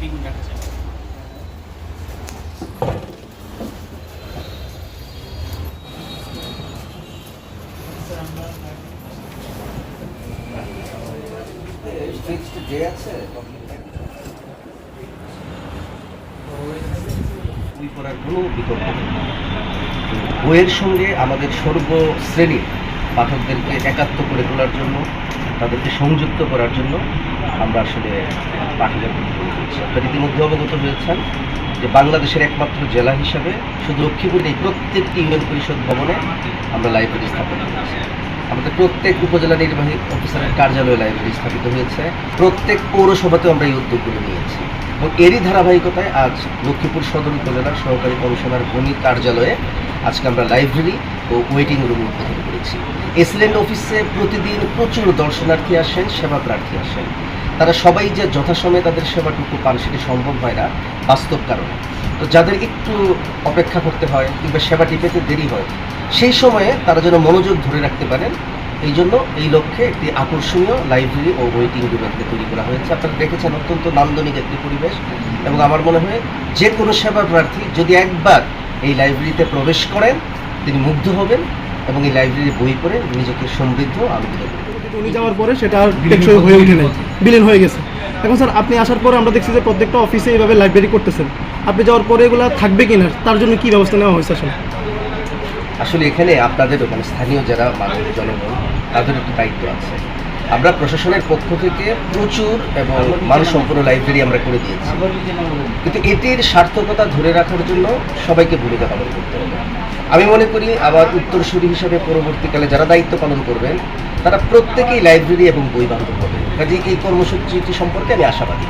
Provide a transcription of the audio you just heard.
দ্বিগুণ রাখা যাবে বইয়ের সঙ্গে আমাদের সর্বশ্রেণীর পাঠকদেরকে একাত্ম করে তোলার জন্য, তাদেরকে সংযুক্ত করার জন্য আমরা আসলে পাঠিয়ে আপনারা ইতিমধ্যে অবগত হয়েছেন যে বাংলাদেশের একমাত্র জেলা হিসাবে শুধু লক্ষ্মীপুর নেই প্রত্যেকটি ইউনিয়ন পরিষদ ভবনে আমরা লাইব্রেরি স্থাপন করেছি। আমাদের প্রত্যেক উপজেলা নির্বাহী অফিসারের কার্যালয়ে লাইব্রেরি স্থাপিত হয়েছে। প্রত্যেক পৌরসভাতেও আমরা এই উদ্যোগগুলো নিয়েছি। এবং এরই ধারাবাহিকতায় আজ লক্ষ্মীপুর সদর উপজেলার সহকারী কমিশনার ভূমির কার্যালয়ে আজকে আমরা লাইব্রেরি ও ওয়েটিং রুম উদ্বোধন করেছি। এসিলেন্ট অফিসে প্রতিদিন প্রচুর দর্শনার্থী আসেন, সেবা প্রার্থী আসেন। তারা সবাই যে যথাসময়ে তাদের সেবাটুকু পান সেটি সম্ভব হয় না, বাস্তব কারণে। তো যাদের একটু অপেক্ষা করতে হয় কিংবা সেবাটি পেতে দেরি হয়, সেই সময়ে তারা যেন মনোযোগ ধরে রাখতে পারেন। এই জন্য এই লক্ষ্যে একটি আকর্ষণীয় লাইব্রেরি ও ওয়েটিং রুমকে তৈরি করা হয়েছে। আপনারা দেখেছেন অত্যন্ত নান্দনিক একটি পরিবেশ এবং আমার মনে হয় যে কোনো সেবা প্রার্থী যদি একবার এই লাইব্রেরিতে প্রবেশ করেন, তিনি মুগ্ধ হবেন এবং এই লাইব্রেরি বই পড়ে নিজেকে সমৃদ্ধ আনন্দিত করবেন উনি যাওয়ার পরে সেটা আর টেকসই হয়ে ওঠে নাই। বিলীন হয়ে গেছে। এখন স্যার, আপনি আসার পরে আমরা দেখছি যে প্রত্যেকটা অফিসে এইভাবে লাইব্রেরি করতেছেন। আপনি যাওয়ার পরে এগুলো থাকবে কিনা তার জন্য কি ব্যবস্থা নেওয়া হয়েছে আসলে? আসলে এখানে আপনাদের মানে স্থানীয় যারা মানুষ জনগণ, তাদের একটি দায়িত্ব আছে। আমরা প্রশাসনের পক্ষ থেকে প্রচুর এবং মানসম্পন্ন লাইব্রেরি আমরা করে দিয়েছি। কিন্তু এটির সার্থকতা ধরে রাখার জন্য সবাইকে ভূমিকা পালন করতে হবে। আমি মনে করি আবার উত্তরসূরি হিসাবে পরবর্তীকালে যারা দায়িত্ব পালন করবেন তারা প্রত্যেকেই লাইব্রেরি এবং বই বান্ধব হবে। কাজে এই কর্মসূচিটি সম্পর্কে আমি আশাবাদী?